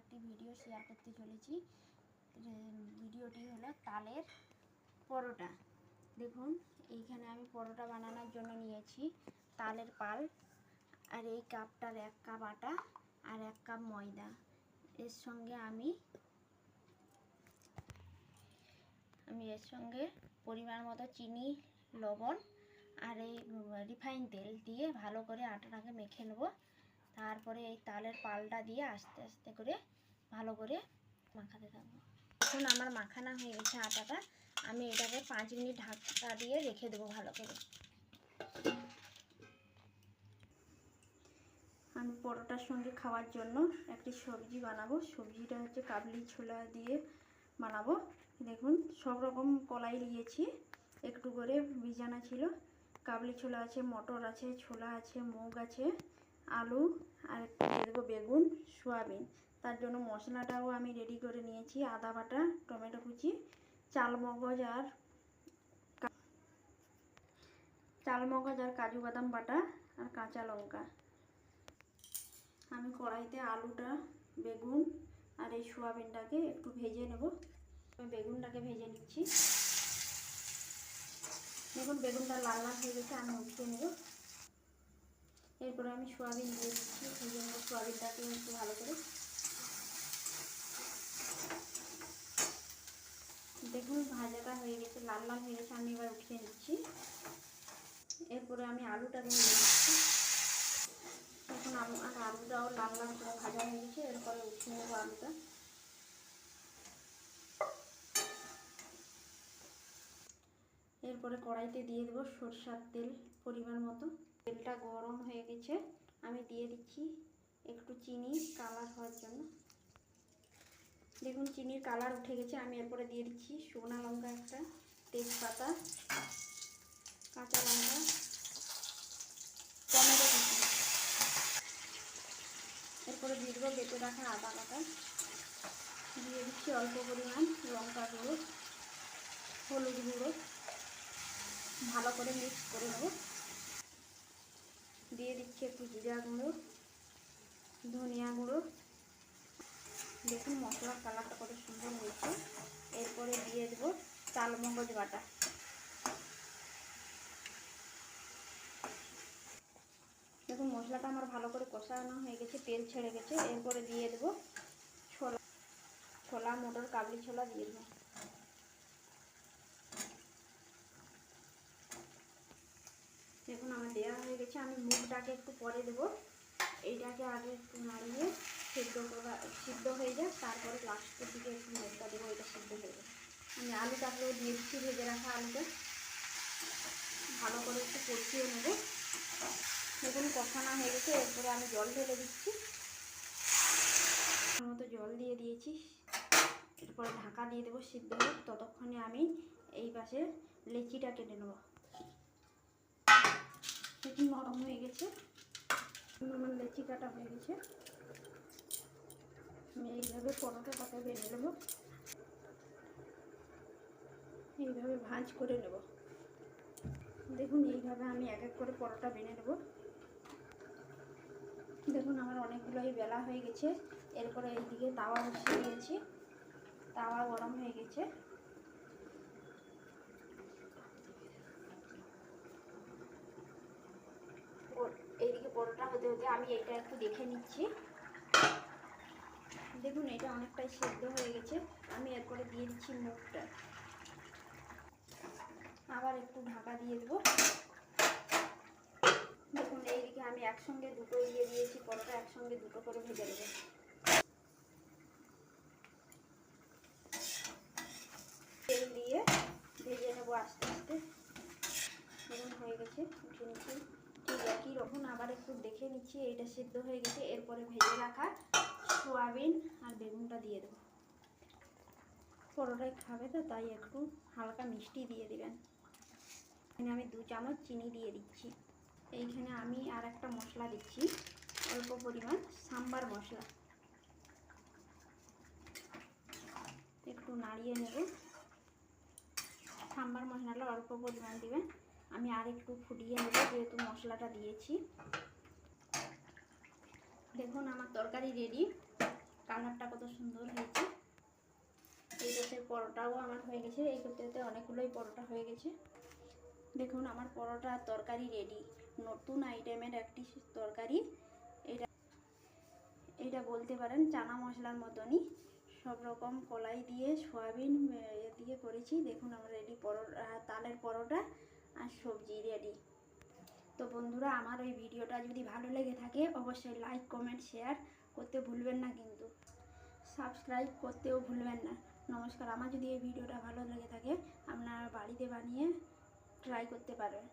একটি video share করতে চলেছি। ভিডিওটি হলো তালের পরোটা। দেখুন, এইখানে আমি পরোটা বানানোর জন্য নিয়েছি তালের পাল আর এই কাপটার এক কাপ আটা আর এক কাপ ময়দা। এর সঙ্গে আমি আমি এর সঙ্গে পরিমাণ মতো চিনি, লবণ আর এই রিফাইন তেল দিয়ে ভালো করে আটাটাকে মেখে নেব। তারপরে এই তালের পালটা দিয়ে আস্তে আস্তে করে ভালো করে মাখাতে থাকব। এখন আমার মাখানা হয়ে গেছে আটাটা, আমি এটাকে পাঁচ মিনিট ঢাকা দিয়ে রেখে দেবো ভালো করে। আমি পরোটার সঙ্গে খাওয়ার জন্য একটি সবজি বানাবো। সবজিটা হচ্ছে কাবলি ছোলা দিয়ে বানাবো। দেখুন, সব রকম কলাই নিয়েছি একটু করে বিজানা ছিল। কাবলি ছোলা আছে, মটর আছে, ছোলা আছে, মুগ আছে। আলু আর একটু দিয়ে দেবো বেগুন, সোয়াবিন। তার জন্য মশলাটাও আমি রেডি করে নিয়েছি, আদা বাটা, টমেটো কুচি চাল মগজ আর কা- চাল মগজ আর কাজু বাদাম বাটা আর কাঁচা লঙ্কা। আমি কড়াইতে আলুটা, বেগুন আর এই সোয়াবিনটাকে একটু ভেজে নেব। বেগুনটাকে ভেজে নিচ্ছি। দেখুন, বেগুনটা লাল লাল হয়ে গেছে, আমি উঠিয়ে নেব। এরপরে আমি সোয়াবিন দিয়ে দিচ্ছি ভেজে নেব সোয়াবিনটাকে একটু ভালো করে দেখুন, ভাজাটা হয়ে গেছে, লাল লাল হয়ে গেছে, আমি এবার উঠিয়ে নিচ্ছি। এরপরে আমি আলুটা দিয়ে দিচ্ছি। এখন আমার আলুটাও লাল লাল করে ভাজা হয়ে গেছে, এরপরে উঠিয়ে নেব আলুটা। এরপরে কড়াইতে দিয়ে দেবো সরষার তেল পরিমাণ মতো। তেলটা গরম হয়ে গেছে, আমি দিয়ে দিচ্ছি একটু চিনি কালার হওয়ার জন্য। দেখুন চিনির কালার উঠে গেছে, আমি এরপরে দিয়ে দিচ্ছি শুকনো লঙ্কা একটা, তেজপাতা, কাঁচা লঙ্কা, টমেটো এরপরে দিয়ে দেবো বেটে রাখা আদা বাটা। দিয়ে দিচ্ছি অল্প পরিমাণ লঙ্কা গুঁড়ো, হলুদ গুঁড়ো। ভালো করে মিক্স করে নেব। দিয়ে দিচ্ছি একটু জিরা গুঁড়ো, ধনিয়া গুঁড়ো। দেখুন মশলার কালারটা কত সুন্দর হয়েছে। এরপরে দিয়ে দেবো চাল মগজ বাটা। দেখুন মশলাটা আমার ভালো করে কষানো হয়ে গেছে, তেল ছেড়ে গেছে। এরপরে দিয়ে দেবো ছোলা ছোলা, মটর, কাবলি ছোলা দিয়ে দেবো দেখুন আমার দেওয়া হয়ে গেছে আমি মুখটাকে একটু পরে দেবো। এইটাকে আগে একটু নাড়িয়ে সেদ্ধ করা, সিদ্ধ হয়ে যায় তারপরে লাস্টের দিকে একটু মুখটা দেবো, এটা সিদ্ধ হয়ে যাবে আমি আলুটাকেও দিয়ে দিচ্ছি ভেজে রাখা আলুটা, ভালো করে একটু কষিয়ে নেব। দেখুন, কষানো হয়ে গেছে, এরপরে আমি জল ঢেলে দিচ্ছি। মতো জল দিয়ে দিয়েছি। এরপরে ঢাকা দিয়ে দেবো সিদ্ধ হোক ততক্ষণে আমি এই পাশে লেচিটা কেটে নেব দেখুন নরম হয়ে গেছে। আমার লেচি কাটা হয়ে গেছে। আমি এইভাবে পরোটাটাকে বেড়ে নেব। এইভাবে ভাঁজ করে নেব। দেখুন, এইভাবে আমি এক এক করে পরোটা বেনে নেব। দেখুন, আমার অনেকগুলোই বেলা হয়ে গেছে। এরপরে এইদিকে তাওয়া বসিয়ে দিয়েছি তাওয়া গরম হয়ে গেছে ওর- এইদিকে হতে আমি এটা একটু দেখে নিচ্ছি। দেখুন, এটা অনেকটাই সেদ্ধ হয়ে গেছে। আমি এরপরে দিয়ে দিচ্ছি মুখটা। আবার একটু ঢাকা দিয়ে দেবো। দেখুন, এইদিকে আমি একসঙ্গে দুটো দিয়ে দিয়েছি, পরোটা একসঙ্গে দুটো করে ভেজে দেবো তেল দিয়ে ভেজে নেব আস্তে আস্তে দেখুন হয়ে গেছে উঠে নিচ্ছি রকম আবার একটু দেখে নিচ্ছি, এইটা সিদ্ধ হয়ে গেছে। এরপরে ভেজে রাখা সোয়াবিন আর বেগুনটা দিয়ে দেবো। পরোটায় খাবে তো, তাই একটু হালকা মিষ্টি দিয়ে দিবেন। এখানে আমি দু চামচ চিনি দিয়ে দিচ্ছি। এইখানে আমি আর একটা মশলা দিচ্ছি, অল্প পরিমাণ সাম্বার মশলা। একটু নাড়িয়ে নেব। সাম্বার মশলাটা অল্প পরিমাণ দিবেন। আমি আর একটু ফুটিয়ে নেব, যেহেতু মশলাটা দিয়েছি। দেখুন, আমার তরকারি রেডি কালারটা কত সুন্দর হয়েছে। এই রোটের পরোটাও আমার হয়ে গেছে। এই করতে অনেকগুলোই পরোটা হয়ে গেছে। দেখুন, আমার পরোটা তরকারি রেডি নতুন আইটেমের একটি তরকারি। এটা এটা বলতে পারেন চানা মশলার মতনই। সব রকম কলাই দিয়ে, সয়াবিন দিয়ে করেছি। দেখুন, আমার রেডি পরোটা তালের পরোটা। আর সবজি রেডি তো বন্ধুরা, আমার এই ভিডিওটা যদি ভালো লেগে থাকে, অবশ্যই লাইক কমেন্ট শেয়ার করতে ভুলবেন না কিন্তু। সাবস্ক্রাইব করতেও ভুলবেন না। নমস্কার, আমার যদি এই ভিডিওটা ভালো লেগে থাকে, আপনার বাড়িতে বানিয়ে ট্রাই করতে পারবেন